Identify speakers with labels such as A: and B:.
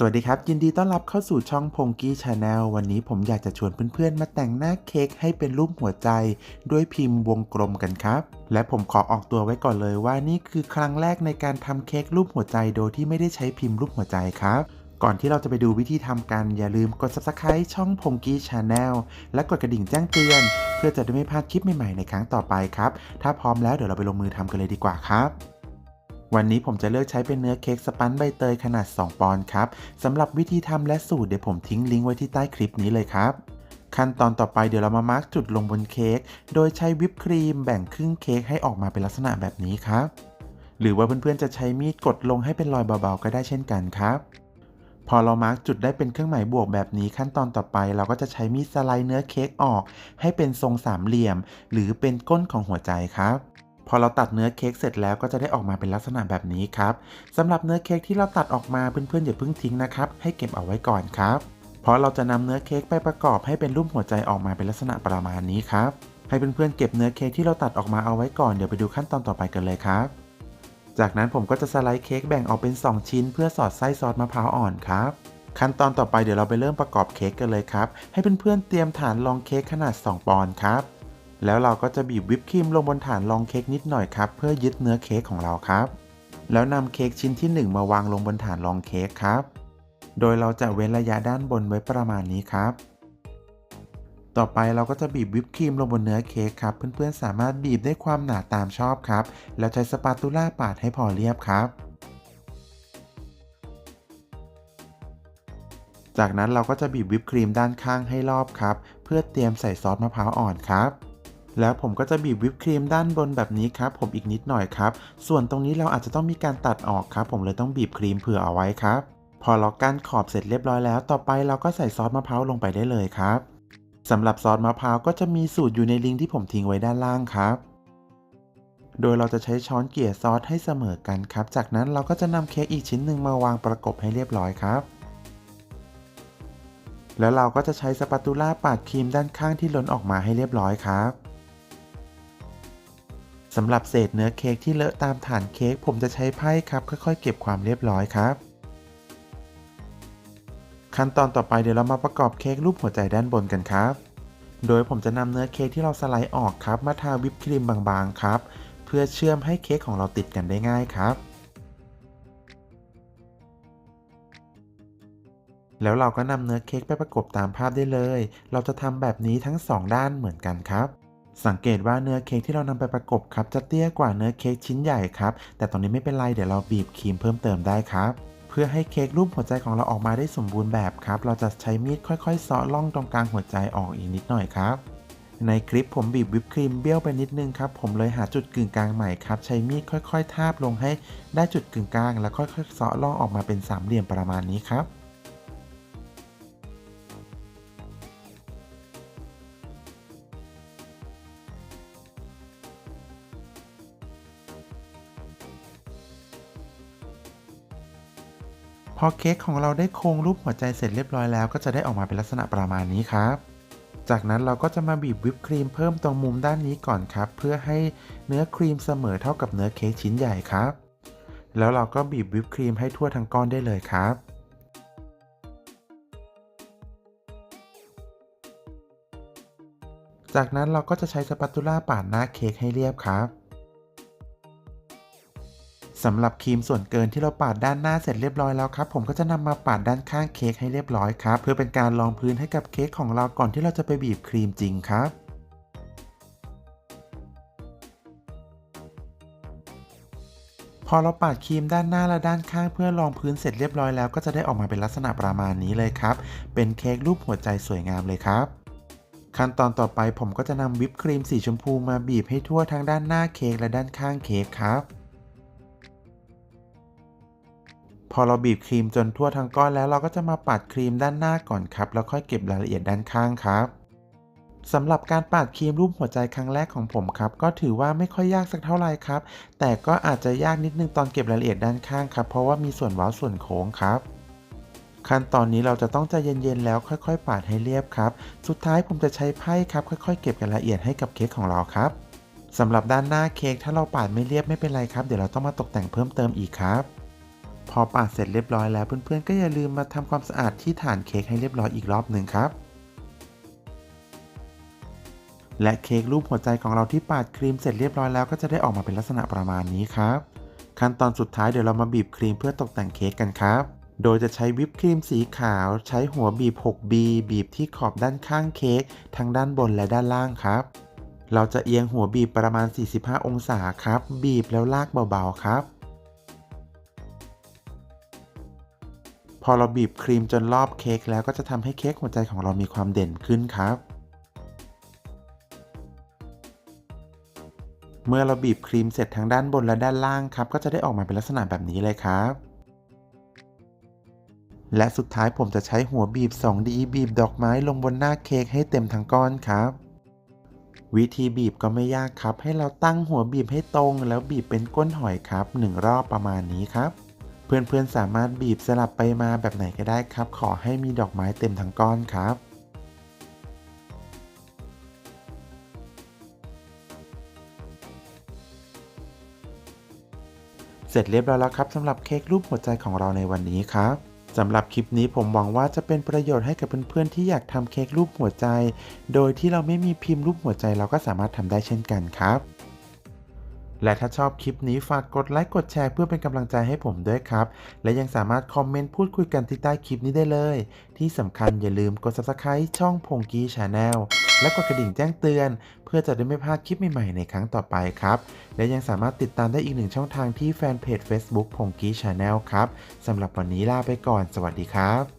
A: สวัสดีครับ ยินดีต้อนรับเข้าสู่ช่องพงกี้ชาแนลวันนี้ผมอยากจะชวนเพื่อนๆ มาแต่งหน้าเค้กให้เป็นรูปหัวใจด้วยพิมพ์วงกลมกันครับ และผมขอออกตัวไว้ก่อนเลยว่านี่คือครั้งแรกในการทำเค้กรูปหัวใจโดยที่ไม่ได้ใช้พิมพ์รูปหัวใจครับก่อนที่เราจะไปดูวิธีทำกัน อย่าลืมกด subscribe ช่องพงกี้ชาแนลและกดกระดิ่งแจ้งเตือน เพื่อจะได้ไม่พลาดคลิปใหม่ๆในครั้งต่อไปครับ ถ้าพร้อมแล้วเดี๋ยวเราไปลงมือทำกันเลยดีกว่าครับ วันนี้ผมจะเลือกใช้เป็นเนื้อเค้กสปันใบเตยขนาด 2 ปอนด์ครับสำหรับวิธีทำและสูตรเดี๋ยวผมทิ้งลิงก์ไว้ที่ใต้คลิปนี้เลยครับ ขั้นตอนต่อไปเดี๋ยวเรามามาร์กจุดลงบนเค้กโดยใช้วิปครีมแบ่งครึ่งเค้กให้ออกมาเป็นลักษณะแบบนี้ครับ หรือว่าเพื่อนๆจะใช้มีดกดลงให้เป็นรอยเบาๆก็ได้เช่นกันครับพอเรามาร์กจุดได้เป็นเครื่องหมายบวกแบบนี้ขั้นตอนต่อไปเราก็จะใช้มีดสไลด์เนื้อเค้กออก ให้เป็นทรงสามเหลี่ยม หรือเป็นก้นของหัวใจครับ พอเราตัดเนื้อเค้กเสร็จแล้วก็จะได้ออกมาเป็นลักษณะแบบนี้ครับสำหรับเนื้อเค้กที่เราตัดออกมาเพื่อนๆอย่าเพิ่งทิ้งนะครับให้เก็บเอาไว้ก่อนครับเพราะเราจะนำเนื้อเค้กไปประกอบให้เป็นรูปหัวใจออกมาเป็นลักษณะประมาณนี้ครับให้เพื่อนๆเก็บเนื้อเค้กที่เราตัดออกมาเอาไว้ก่อนเดี๋ยวไปดูขั้นตอนต่อไปกันเลยครับ จากนั้นผมก็จะสไลด์เค้กแบ่งออกเป็น 2 ชิ้น เพื่อสอดไส้ซอสมะพร้าวอ่อนครับขั้นตอนต่อไปเดี๋ยวเราไปเริ่มประกอบเค้กกันเลยครับ ให้เพื่อนๆเตรียมฐานรองเค้กขนาด 2 ปอนด์ครับ แล้วเราก็จะบีบวิปครีมลงบนฐานรองเค้กนิดหน่อยครับ เพื่อยึดเนื้อเค้กของเราครับ แล้วนำเค้กชิ้นที่ 1 มาวางลงบนฐานรองเค้กครับ โดยเราจะเว้นระยะด้านบนไว้ประมาณนี้ครับ ต่อไปเราก็จะบีบวิปครีมลงบนเนื้อเค้กครับ เพื่อนๆสามารถบีบได้ความหนาตามชอบครับ แล้วใช้สปาตูล่าปาดให้พอเรียบครับ จากนั้นเราก็จะบีบวิปครีมด้านข้างให้รอบครับ เพื่อเตรียมใส่ซอสมะพร้าวอ่อนครับ แล้วผมก็จะบีบวิปครีมด้านบนแบบนี้ครับผมอีกนิดหน่อยครับ ส่วนตรงนี้เราอาจจะต้องมีการตัดออกครับ ผมเลยต้องบีบครีมเผื่อเอาไว้ครับ พอเรากั้นขอบเสร็จเรียบร้อยแล้ว ต่อไปเราก็ใส่ซอสมะพร้าวลงไปได้เลยครับสำหรับซอสมะพร้าวก็จะมีสูตรอยู่ในลิงก์ที่ผมทิ้งไว้ด้านล่างครับ โดยเราจะใช้ช้อนเกลี่ยซอสให้เสมอกันครับ จากนั้นเราก็จะนำเค้กอีกชิ้นหนึ่งมาวางประกบให้เรียบร้อยครับแล้วเราก็จะใช้สปาตูล่าปาดครีมด้านข้างที่ล้นออกมาให้เรียบร้อยครับ สำหรับเศษเนื้อเค้กที่เลอะตามฐานเค้กผมจะใช้ไพ่ครับ ค่อยๆ เก็บความเรียบร้อยครับ ขั้นตอนต่อไปเดี๋ยวเรามาประกอบเค้กรูปหัวใจด้านบนกันครับ โดยผมจะนำเนื้อเค้กที่เราสไลด์ออกครับ มาทาวิปครีมบางๆ ครับ เพื่อเชื่อมให้เค้กของเราติดกันได้ง่ายครับ แล้วเราก็นำเนื้อเค้กไปประกบตามภาพได้เลย เราจะทำแบบนี้ทั้ง 2 ด้านเหมือนกันครับ สังเกตว่าเนื้อเค้กที่เรานำไปประกบครับจะเตี้ยกว่าเนื้อเค้กชิ้นใหญ่ครับ แต่ตอนนี้ไม่เป็นไรเดี๋ยวเราบีบครีมเพิ่มเติมได้ครับเพื่อให้เค้กรูปหัวใจของเราออกมาได้สมบูรณ์แบบครับ เราจะใช้มีดค่อยๆเซาะล่องตรงกลางหัวใจออกอีกนิดหน่อยครับ ในคลิปผมบีบวิปครีมเบี้ยวไปนิดนึงครับ ผมเลยหาจุดกึ่งกลางใหม่ครับ ใช้มีดค่อยๆ ทาบลงให้ได้จุดกึ่งกลาง แล้วค่อยๆเซาะล่องออกมาเป็นสามเหลี่ยมประมาณนี้ครับ พอเค้กของเราได้โครงรูปหัวใจเสร็จเรียบร้อยแล้วก็จะได้ออกมาเป็นลักษณะประมาณนี้ครับ จากนั้นเราก็จะมาบีบวิปครีมเพิ่มตรงมุมด้านนี้ก่อนครับ เพื่อให้เนื้อครีมเสมอเท่ากับเนื้อเค้กชิ้นใหญ่ครับ แล้วเราก็บีบวิปครีมให้ทั่วทั้งก้อนได้เลยครับจากนั้นเราก็จะใช้สปาตูล่าปาดหน้าเค้กให้เรียบครับ สำหรับครีมส่วนเกินที่เราปาดด้านหน้าเสร็จเรียบร้อยแล้วครับ ผมก็จะนำมาปาดด้านข้างเค้กให้เรียบร้อยครับ เพื่อเป็นการรองพื้นให้กับเค้กของเราก่อนที่เราจะไปบีบครีมจริงครับพอเราปาดครีมด้านหน้าและด้านข้างเพื่อรองพื้นเสร็จเรียบร้อยแล้วก็จะได้ออกมาเป็นลักษณะประมาณนี้เลยครับ เป็นเค้กรูปหัวใจสวยงามเลยครับ ขั้นตอนต่อไปผมก็จะนำวิปครีมสีชมพูมาบีบให้ทั่วทั้งด้านหน้าเค้กและด้านข้างเค้กครับ อเราบีบครีมจนทั่วทั้งก้อนแล้วเราก็จะมาปัดครีมด้านหน้าก่อนครับ แล้วค่อยเก็บรายละเอียดด้านข้างครับสำหรับการปาดครีมรูปหัวใจครั้งแรกของผมครับ ก็ถือว่าไม่ค่อยยากสักเท่าไหร่ครับ แต่ก็อาจจะยากนิดนึงตอนเก็บรายละเอียดด้านข้างครับ เพราะว่ามีส่วนเว้าส่วนโค้งครับขั้นตอนนี้เราจะต้องใจเย็นๆแล้วค่อย ๆ ปาดให้เรียบครับ สุดท้ายผมจะใช้ไพ่ครับ ค่อยๆ เก็บรายละเอียดให้กับเค้กของเราครับสำหรับด้านหน้าเค้กถ้าเราปาดไม่เรียบไม่เป็นไรครับ เดี๋ยวเราต้องมาตกแต่งเพิ่มเติมอีกครับ พอปาดเสร็จเรียบร้อยแล้วเพื่อนๆ ก็อย่าลืมมาทำความสะอาดที่ฐานเค้กให้เรียบร้อยอีกรอบหนึ่งครับ และเค้กรูปหัวใจของเราที่ปาดครีมเสร็จเรียบร้อยแล้วก็จะได้ออกมาเป็นลักษณะประมาณนี้ครับ ขั้นตอนสุดท้ายเดี๋ยวเรามาบีบครีมเพื่อตกแต่งเค้กกันครับโดยจะใช้วิปครีมสีขาว ใช้หัวบีบ 6B บีบที่ขอบด้านข้างเค้กทั้งด้านบนและด้านล่างครับ เราจะเอียงหัวบีบประมาณ 45 องศาครับ บีบแล้วลากเบาๆครับ อเราบีบครีมจนรอบเค้กแล้วก็จะทำให้เค้กหัวใจของเรามีความเด่นขึ้นครับ เมื่อเราบีบครีมเสร็จทั้งด้านบนและด้านล่างครับ ก็จะได้ออกมาเป็นลักษณะแบบนี้เลยครับ และสุดท้ายผมจะใช้หัวบีบ 2D บีบดอกไม้ลงบนหน้าเค้กให้เต็มทั้งก้อนครับวิธีบีบก็ไม่ยากครับ ให้เราตั้งหัวบีบให้ตรง แล้วบีบเป็นก้นหอยครับหนึ่งรอบประมาณนี้ครับ เพื่อนๆสามารถบีบสลับไปมาแบบไหนก็ได้ครับ ขอให้มีดอกไม้เต็มทั้งก้อนครับเสร็จเรียบร้อยแล้วครับสำหรับเค้กรูปหัวใจของเราในวันนี้ครับสำหรับคลิปนี้ผมหวังว่าจะเป็นประโยชน์ให้กับเพื่อนๆที่อยากทำเค้กรูปหัวใจ โดยที่เราไม่มีพิมพ์รูปหัวใจเราก็สามารถทำได้เช่นกันครับ และถ้าชอบคลิปนี้ฝากกดไลค์กดแชร์เพื่อเป็นกำลังใจให้ผมด้วยครับ และยังสามารถคอมเมนต์พูดคุยกันที่ใต้คลิปนี้ได้เลย ที่สำคัญอย่าลืมกด subscribe ช่องพงกี้ชาแนลและกดกระดิ่งแจ้งเตือน เพื่อจะได้ไม่พลาดคลิปใหม่ๆในครั้งต่อไปครับ และยังสามารถติดตามได้อีกหนึ่งช่องทางที่แฟนเพจ Facebook พงกี้ชาแนลครับสำหรับวันนี้ลาไปก่อน สวัสดีครับ